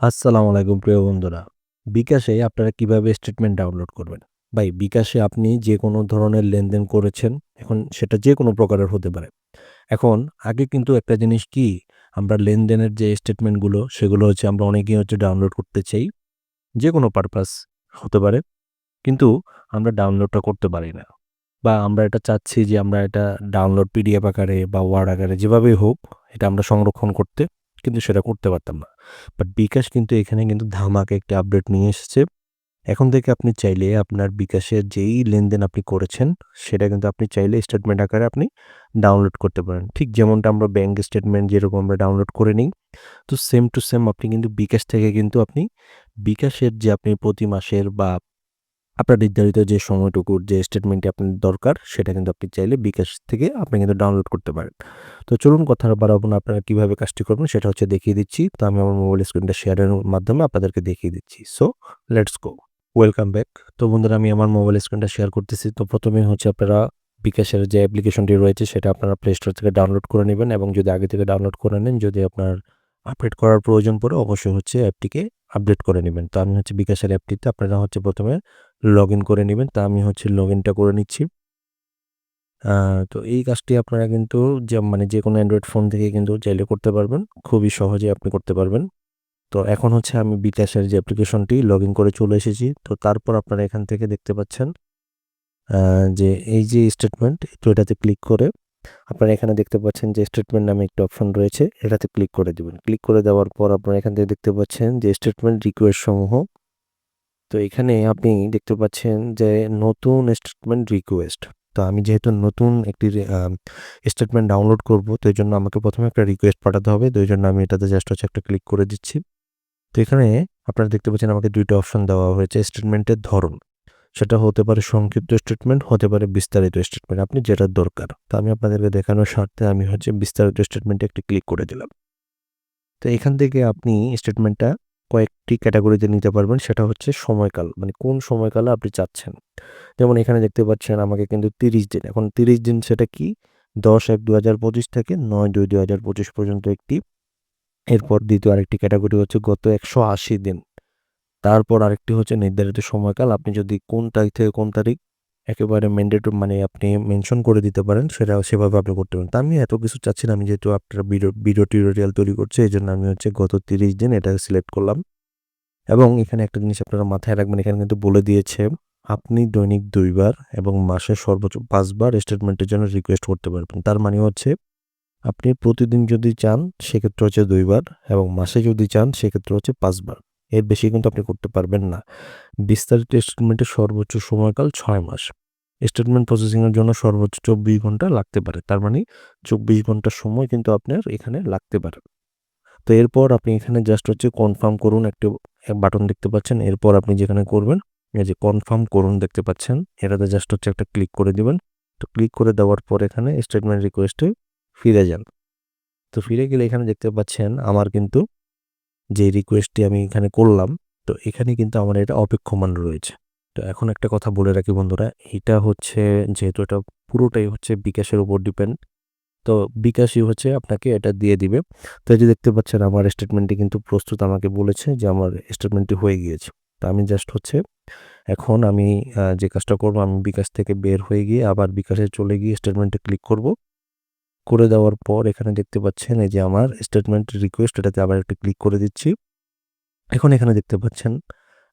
আসসালামু আলাইকুম প্রিয় বন্ধুরা। বিকাশে আপনারা কীভাবে স্টেটমেন্ট ডাউনলোড করবেন? ভাই বিকাশে আপনি যে কোনো ধরনের লেনদেন করেছেন, এখন সেটা যে কোনো প্রকারের হতে পারে। এখন আগে কিন্তু একটা জিনিস কি, আমরা লেনদেনের যে স্টেটমেন্টগুলো সেগুলো হচ্ছে আমরা অনেকেই হচ্ছে ডাউনলোড করতে চাই। যে কোনো পারপাস হতে পারে। কিন্তু আমরা ডাউনলোডটা করতে পারি না। বা আমরা এটা চাচ্ছি যে আমরা এটা ডাউনলোড পিডিএফ আকারে বা ওয়ার্ড আকারে যেভাবেই হোক এটা আমরা সংরক্ষণ করতে, কিন্তু সেটা করতে পারতাম না। বাট বিকাশ কিন্তু এখানে কিন্তু ধামাকে একটি আপডেট নিয়ে এসেছে। এখন থেকে আপনি চাইলে আপনার বিকাশের যেই লেনদেন আপনি করেছেন, সেটা কিন্তু আপনি চাইলে স্টেটমেন্ট আকারে আপনি ডাউনলোড করতে পারেন। ঠিক যেমনটা আমরা ব্যাঙ্ক স্টেটমেন্ট যেরকম আমরা ডাউনলোড করে নিই, তো সেম টু সেম আপনি কিন্তু বিকাশ থেকে কিন্তু আপনি বিকাশের যে আপনি প্রতি মাসের বা আপনার নির্ধারিত যে সময়টুকুর যে স্টেটমেন্টটি আপনার দরকার, সেটা কিন্তু আপনি চাইলে বিকাশ থেকে আপনি কিন্তু ডাউনলোড করতে পারেন। তো চলুন কথা বাড়াবো না আপনারা কীভাবে কাজটি করবেন সেটা হচ্ছে দেখিয়ে দিচ্ছি। তো আমি আমার মোবাইল স্ক্রিনটা শেয়ারের মাধ্যমে আপনাদেরকে দেখিয়ে দিচ্ছি। So let's go. Welcome back. তো বন্ধুরা আমি আমার মোবাইল স্ক্রিনটা শেয়ার করতেছি। তো প্রথমেই হচ্ছে আপনারা বিকাশের যে অ্যাপ্লিকেশনটি রয়েছে সেটা আপনারা প্লে স্টোর থেকে ডাউনলোড করে নেবেন এবং যদি আগে থেকে ডাউনলোড করে নেন, যদি আপনার আপডেট করার প্রয়োজন পড়ে অবশ্যই হচ্ছে অ্যাপটিকে আপডেট করে নেবেন। তো আমি হচ্ছে বিকাশের অ্যাপটিতে আপনারা হচ্ছে প্রথমে লগ ইন করে নেবেন। তা আমি হচ্ছে লগ ইনটা করে নিচ্ছি। তো এই কাজটি আপনারা কিন্তু যে মানে যেকোনো অ্যান্ড্রয়েড ফোন থেকে কিন্তু চাইলে করতে পারবেন। খুবই সহজেই আপনি করতে পারবেন। তো এখন হচ্ছে আমি বিকাশের যে অ্যাপ্লিকেশনটি লগ ইন করে চলে এসেছি। তো তারপর আপনারা এখান থেকে দেখতে পাচ্ছেন যে এই যে স্টেটমেন্ট, তো এটাতে ক্লিক করে আপনারা এখানে দেখতে পাচ্ছেন যে স্টেটমেন্ট নামে একটা অপশন রয়েছে, এটাতে ক্লিক করে দিবেন। ক্লিক করে দেওয়ার পর আপনারা এখান থেকে দেখতে পাচ্ছেন যে স্টেটমেন্ট রিকোয়েস্ট সমূহ। তো এখানে আপনি দেখতে পাচ্ছেন যে নতুন স্টেটমেন্ট রিকোয়েস্ট। তো আমি যেহেতু নতুন একটি স্টেটমেন্ট ডাউনলোড করব, তো এই জন্য আমাকে প্রথমে একটা রিকোয়েস্ট পাঠাতে হবে। তো এই জন্য আমি এটাতে জাস্ট হচ্ছে একটা ক্লিক করে দিচ্ছি। তো এখানে আপনারা দেখতে পাচ্ছেন আমাকে দুইটা অপশন দেওয়া হয়েছে স্টেটমেন্টের ধরন। সেটা হতে পারে সংক্ষিপ্ত স্টেটমেন্ট, হতে পারে বিস্তারিত স্টেটমেন্ট। আপনি যেটার দরকার। তো আমি আপনাদেরকে দেখানোর স্বার্থে আমি হচ্ছে বিস্তারিত স্টেটমেন্টে একটি ক্লিক করে দিলাম। তো এখান থেকে আপনি স্টেটমেন্টটা কয়েকটি ক্যাটাগরিতে নিতে পারবেন। সেটা হচ্ছে সময়কাল। মানে কোন সময়কালে আপনি চাচ্ছেন। যেমন এখানে দেখতে পাচ্ছেন আমাকে কিন্তু ৩০ দিন। এখন ৩০ দিন সেটা কি? ১০-১-২০২৫ থেকে ৯-২-২০২৫ পর্যন্ত একটি। এরপর দ্বিতীয় আরেকটি ক্যাটাগরি হচ্ছে গত ১৮০ দিন। তারপর আরেকটি হচ্ছে নির্ধারিত সময়কাল। আপনি যদি কোন তারিখ থেকে কোন তারিখ একেবারে ম্যান্ডেটরি মানে আপনি মেনশন করে দিতে পারেন, সেটা সেভাবে আপনি করতে পারেন। তো আমি এত কিছু চাচ্ছি না। আমি যেহেতু আপনার ভিডিও ভিডিও টিউটোরিয়াল তৈরি করছি, এজন্য আমি হচ্ছে গত ৩০ দিন এটা সিলেক্ট করলাম। এবং এখানে একটা জিনিস আপনারা মাথায় রাখবেন, এখানে কিন্তু বলে দিয়েছে আপনি দৈনিক দুইবার এবং মাসে সর্বোচ্চ পাঁচবার স্টেটমেন্টের জন্য রিকোয়েস্ট করতে পারবেন। তার মানে হচ্ছে আপনি প্রতিদিন যদি চান সেক্ষেত্রে হচ্ছে দুইবার এবং মাসে যদি চান সেক্ষেত্রে হচ্ছে ৫ বার। এর বেশি কিন্তু আপনি করতে পারবেন না। বিস্তারিত স্টেটমেন্টের সর্বোচ্চ সময়কাল ছয় মাস। স্টেটমেন্ট প্রসেসিংয়ের জন্য সর্বোচ্চ ২৪ ঘণ্টা লাগতে পারে। তার মানে চব্বিশ ঘণ্টার সময় কিন্তু আপনার এখানে লাগতে পারে। তো এরপর আপনি এখানে জাস্ট হচ্ছে কনফার্ম করুন একটি বাটন দেখতে পাচ্ছেন। এরপর আপনি যেখানে করবেন, এই যে কনফার্ম করুন দেখতে পাচ্ছেন। এটাতে জাস্ট হচ্ছে একটা ক্লিক করে দিবেন। তো ক্লিক করে দেওয়ার পর এখানে স্টেটমেন্ট রিকোয়েস্টে ফিরে যান। তো ফিরে গেলে এখানে দেখতে পাচ্ছেন আমার কিন্তু যে রিকোয়েস্টটি আমি এখানে করলাম, তো এখানে কিন্তু আমার এটা অপেক্ষমান রয়েছে। তো এখন একটা কথা বলে রাখি বন্ধুরা, এটা হচ্ছে যেহেতু এটা পুরোটাই হচ্ছে বিকাশের উপর ডিপেন্ড। তো বিকাশই হচ্ছে আপনাকে এটা দিয়ে দিবে। তো এই যে দেখতে পাচ্ছেন আমার স্টেটমেন্টটি কিন্তু প্রস্তুত আমাকে বলেছে যে আমার স্টেটমেন্টটি হয়ে গিয়েছে। তো আমি জাস্ট হচ্ছে এখন আমি যে কাজটা করব আমি বিকাশ থেকে বের হয়ে গিয়ে আবার বিকাশে চলে গিয়ে স্টেটমেন্টে ক্লিক করব। করে দেওয়ার পর এখানে দেখতে পাচ্ছেন এই যে আমার স্টেটমেন্ট রিকোয়েস্ট এটাতে আবার একটা ক্লিক করে দিচ্ছি। এখন এখানে দেখতে পাচ্ছেন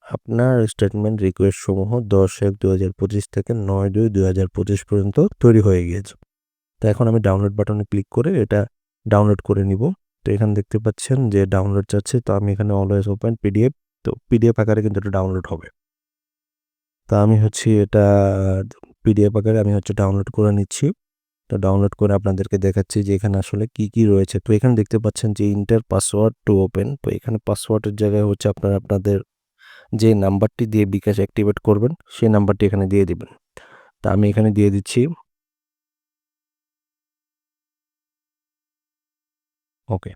আপনার স্টেটমেন্ট রিকোয়েস্ট সমূহ ১০-১-২০২৫ থেকে ৯-২-২০২৫ পর্যন্ত তৈরি হয়ে গিয়েছে। তো এখন আমি ডাউনলোড বাটনে ক্লিক করে এটা ডাউনলোড করে নিব। তো এখানে দেখতে পাচ্ছেন যে ডাউনলোড চাচ্ছে। তো আমি এখানে অলওয়েজ ওপেন পিডিএফ। তো পিডিএফ আকারে কিন্তু এটা ডাউনলোড হবে। তা আমি হচ্ছে এটা পিডিএফ আকারে আমি হচ্ছে ডাউনলোড করে নিচ্ছি। তো ডাউনলোড করে আপনাদেরকে দেখাচ্ছি যে এখানে আসলে কি, কি রয়েছে। তো এখানে দেখতে পাচ্ছেন যে ইন্টার পাসওয়ার্ড টু ওপেন। তো এখানে পাসওয়ার্ডের জায়গায় হচ্ছে আপনারা আপনাদের যে নাম্বারটি দিয়ে বিকাশ অ্যাক্টিভেট করবেন, সেই নাম্বারটি এখানে দিয়ে দিবেন। তা আমি এখানে দিয়ে দিচ্ছি। ওকে।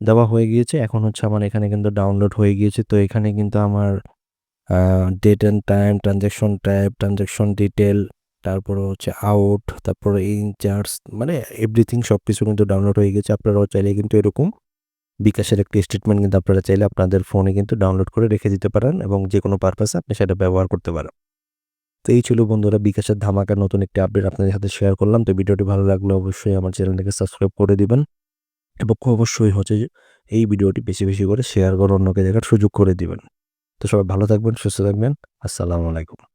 দেওয়া হয়ে গিয়েছে। এখন হচ্ছে আমার এখানে কিন্তু ডাউনলোড হয়ে গিয়েছে। তো এখানে কিন্তু আমার date and time, transaction type, transaction detail, তারপরে হচ্ছে আউট, তারপরে ইন চার্জ মানে এভরিথিং সব কিছু কিন্তু ডাউনলোড হয়ে গেছে। আপনারাও চাইলে কিন্তু এরকম বিকাশের একটি স্টেটমেন্ট কিন্তু আপনারা চাইলে আপনাদের ফোনে কিন্তু ডাউনলোড করে রেখে দিতে পারেন এবং যে কোনো পারপাসে আপনি সেটা ব্যবহার করতে পারেন। তো এই ছিল বন্ধুরা বিকাশের ধামাকার নতুন একটি আপডেট আপনাদের সাথে শেয়ার করলাম। তো ভিডিওটি ভালো লাগলে অবশ্যই আমার চ্যানেলটাকে সাবস্ক্রাইব করে দিবেন এবং অবশ্যই হচ্ছে এই ভিডিওটি বেশি বেশি করে শেয়ার করে অন্যকে দেখার সুযোগ করে দিবেন। তো সবাই ভালো থাকবেন সুস্থ থাকবেন। আসসালামু আলাইকুম।